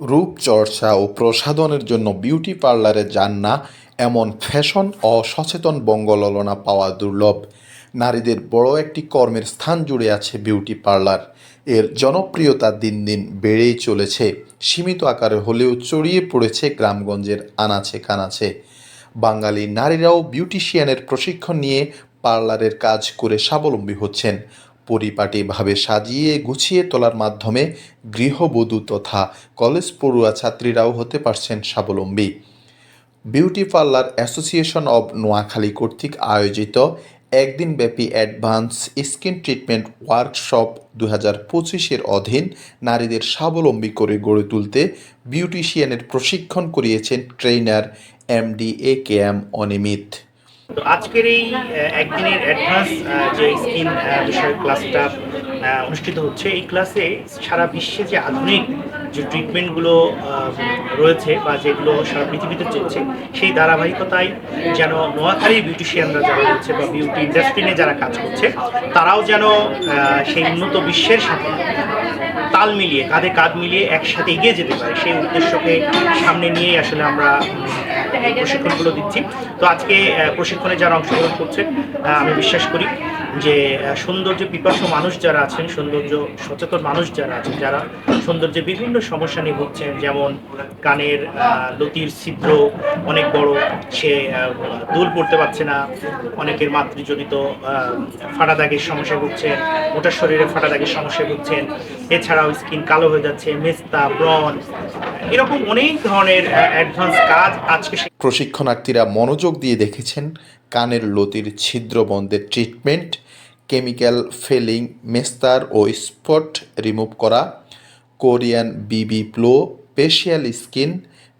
রূপচর্চা ও প্রসাধনের জন্য বিউটি পার্লারে যান না এমন ফ্যাশন অসচেতন বঙ্গললনা পাওয়া দুর্লভ। নারীদের বড় একটি কর্মের স্থান জুড়ে আছে বিউটি পার্লার। এর জনপ্রিয়তা দিন দিন বেড়েই চলেছে। সীমিত আকারে হলেও ছড়িয়ে পড়েছে গ্রামগঞ্জের আনাচে কানাচে। বাঙালি নারীরাও বিউটিশিয়ানের প্রশিক্ষণ নিয়ে পার্লারের কাজ করে স্বাবলম্বী হচ্ছেন। পরিপাটিভাবে সাজিয়ে গুছিয়ে তোলার মাধ্যমে গৃহবধূ তথা কলেজ পড়ুয়া ছাত্রীরাও হতে পারছেন স্বাবলম্বী। Beauty parlour association of Noakhali কর্তৃক আয়োজিত একদিনব্যাপী অ্যাডভান্স স্কিন ট্রিটমেন্ট ওয়ার্কশপ দু হাজার পঁচিশের অধীন নারীদের স্বাবলম্বী করে গড়ে তুলতে বিউটিশিয়ানের প্রশিক্ষণ করিয়েছেন trainer MD A K M Animit. তো আজকের এই একদিনের অ্যাডভান্স যে স্কিন বিষয়ক ক্লাসটা অনুষ্ঠিত হচ্ছে, এই ক্লাসে সারা বিশ্বে যে আধুনিক যে ট্রিটমেন্টগুলো রয়েছে বা যেগুলো সারা পৃথিবীতে চলছে, সেই ধারাবাহিকতায় যেন নোয়াখালীর বিউটিশিয়ানরা যারা রয়েছে বা বিউটি ইন্ডাস্ট্রি নিয়ে যারা কাজ করছে, তারাও যেন সেই উন্নত বিশ্বের সাথে তাল মিলিয়ে, কাঁধে কাঁধ মিলিয়ে একসাথে এগিয়ে যেতে পারে, সেই উদ্দেশ্যকে সামনে নিয়েই আসলে আমরা এই প্রশিক্ষণগুলো দিচ্ছি। তো আজকে প্রশিক্ষণে যারা অংশগ্রহণ করছে আহ, আমি বিশ্বাস করি যে সৌন্দর্য পিপাসু মানুষ যারা আছেন সৌন্দর্য সচেতন মানুষ যারা আছেন যারা সৌন্দর্যের বিভিন্ন সমস্যা নিয়ে ভুগছেন যেমন কানের লতির ছিদ্র অনেক বড় সে দুল পড়তে পারছে না অনেকের মাতৃজনিত আহ, ফাটা দাগের সমস্যায় ভুগছেন মোটা শরীরে ফাটা দাগের সমস্যায় ভুগছেন এছাড়াও স্কিন কালো হয়ে যাচ্ছে মেস্তা ব্রন এরকম অনেক ধরনের অ্যাডভান্স কাজ আজকে প্রশিক্ষণার্থীরা মনোযোগ দিয়ে দেখেছেন কানের লতির ছিদ্র বন্ধের ট্রিটমেন্ট কেমিক্যাল ফেলিং মেস্তার ও স্পট রিমুভ করা Korean BB glow facial skin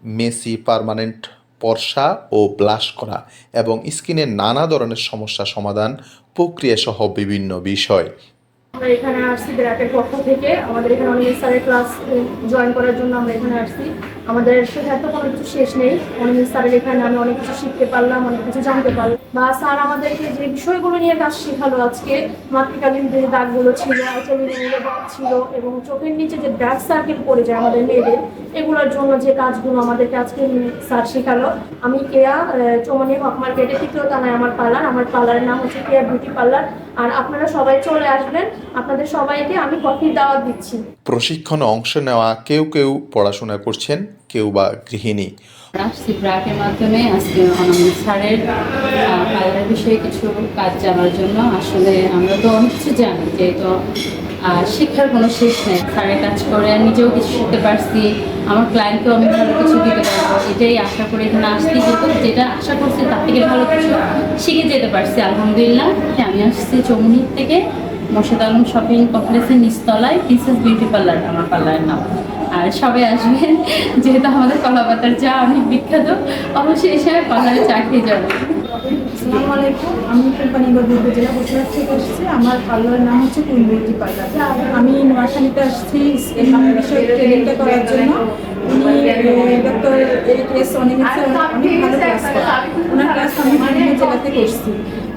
Messi permanent পর্সা ও ব্লাশ করা এবং স্কিনের নানা ধরনের সমস্যা সমাধান প্রক্রিয়া সহ বিভিন্ন বিষয়। আমরা এখানে আসছি ব্র্যাকের পক্ষ থেকে। আমাদের এখানে অনেক স্যারের ক্লাস জয়েন করার জন্য আমরা এখানে আসছি। আমাদের শেখার তো কোনো কিছু শেষ নেই। অনেক স্যারের এখানে আমি অনেক কিছু শিখতে পারলাম, অনেক কিছু জানতে পারলাম। বা স্যার আমাদেরকে যে বিষয়গুলো নিয়ে কাজ শেখালো আজকে, মাতৃকালীন যে দাগগুলো ছিল আইচলিনের দাগ ছিল এবং চোখের নিচে যে ডার্ক সার্কেল পড়ে যায় আমাদের মেয়েদের, এগুলোর জন্য যে কাজগুলো আমাদেরকে আজকে স্যার শেখালো। আমি কেয়া চৌমানি হক মার্কেটে তৃতীয় তানায় আমার পার্লার আমার পার্লারের নাম হচ্ছে কেয়া বিউটি পার্লার আর আপনারা সবাই চলে আসবেন। আপনাদের সবাইকে আমি কফির দাওয়াত দিচ্ছি। প্রশিক্ষণে অংশ নেওয়া কেউ কেউ পড়াশোনা করছেন, কেউ বা গৃহিণী। আসছি মাধ্যমে আজকে অনামিক স্যারের পার্লার বিষয়ে কিছু কাজ জানার জন্য আসলে আমরা তো অনেক কিছু জানি, যেহেতু শিক্ষার কোনো শেষ নেই। স্যারের কাজ করে নিজেও কিছু শিখতে পারছি, আমার ক্লায়েন্টকেও আমি ভালো কিছু দিতে পারব, এটাই আশা করে এখানে আসছি কিন্তু যেটা আশা করছি তার থেকে ভালো কিছু শিখে যেতে পারছি, আলহামদুলিল্লাহ। আমি আসছি চৌমুনির থেকে। মোর্শেদ আলম শপিং কমপ্লেক্সের নিচতলায় প্রিন্সেস বিউটি পার্লার আমার পার্লারের নাম। আর সবাই আসবেন যেহেতু আমাদের কলাপাতার চা অনেক বিখ্যাত, অবশ্যই এসে পার্লারে চা খেয়ে যাবেন আসসালামু আলাইকুম, আমি কোম্পানিগঞ্জ উপজেলা বসিরহাট থেকে আসছি আমার পার্লারের নাম হচ্ছে কুইন বিউটি পার্লার আমি নোয়াখালীতে আসছি এই বিষয়ে ট্রেনিংটা করার জন্য।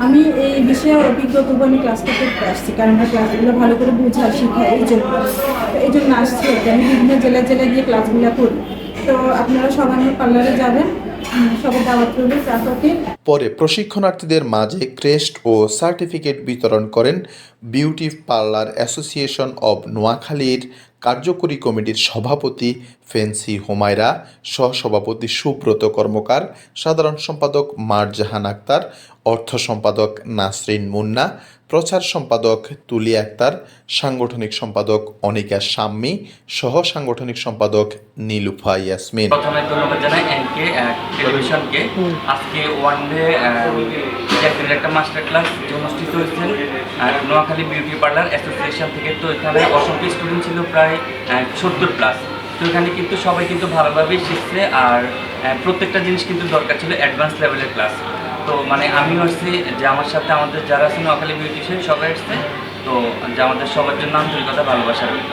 আমি এই বিষয়ে অভিজ্ঞ পূর্ব আমি ক্লাস করতে আসছি কারণ আমার ক্লাসগুলো ভালো করে বোঝা শিখায় এই জন্য এই জন্য আসছি আমি বিভিন্ন জেলায় জেলায় গিয়ে ক্লাসগুলো করি তো আপনারা সবাই আমার পার্লারে যাবেন পরে প্রশিক্ষণার্থীদের মাঝে ক্রেস্ট ও সার্টিফিকেট বিতরণ করেন বিউটি পার্লার অ্যাসোসিয়েশন অব নোয়াখালীর কার্যকরী কমিটির সভাপতি ফেন্সি হোমায়রা সহসভাপতি সুব্রত কর্মকার সাধারণ সম্পাদক মারজাহান আক্তার অর্থ সম্পাদক নাসরিন মুন্না, প্রচার সম্পাদক তুলি আক্তার, সাংগঠনিক সম্পাদক অনিকা সাম্মি সহ সাংগঠনিক সম্পাদক নীলুফা ইয়াসমিন। প্রথমে ধন্যবাদ জানাই এনকে টেলিভিশনকে। আজকে ওয়ান ডে একটা মাস্টার ক্লাস অনুষ্ঠিত হয়েছে আর নোয়াখালী বিউটি পার্লার অ্যাসোসিয়েশন থেকে। তো এখানে অসংখ্য স্টুডেন্ট ছিল প্রায় সত্তর প্লাস তো এখানে কিন্তু সবাই কিন্তু ভালোভাবেই শিখছে আর প্রত্যেকটা জিনিস কিন্তু দরকার ছিল অ্যাডভান্স লেভেলের ক্লাস তো মানে আমি আসছি, যে আমার সাথে আমাদের যারা আছে নোয়াখালী বিউটিশিয়ান সবাই আসছে। তো যে আমাদের সবার জন্য আন্তরিকতা, ভালোবাসা রইল।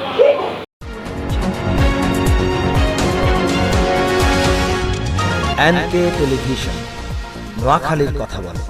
এনকে টেলিভিশন, নোয়াখালীর কথা বলে।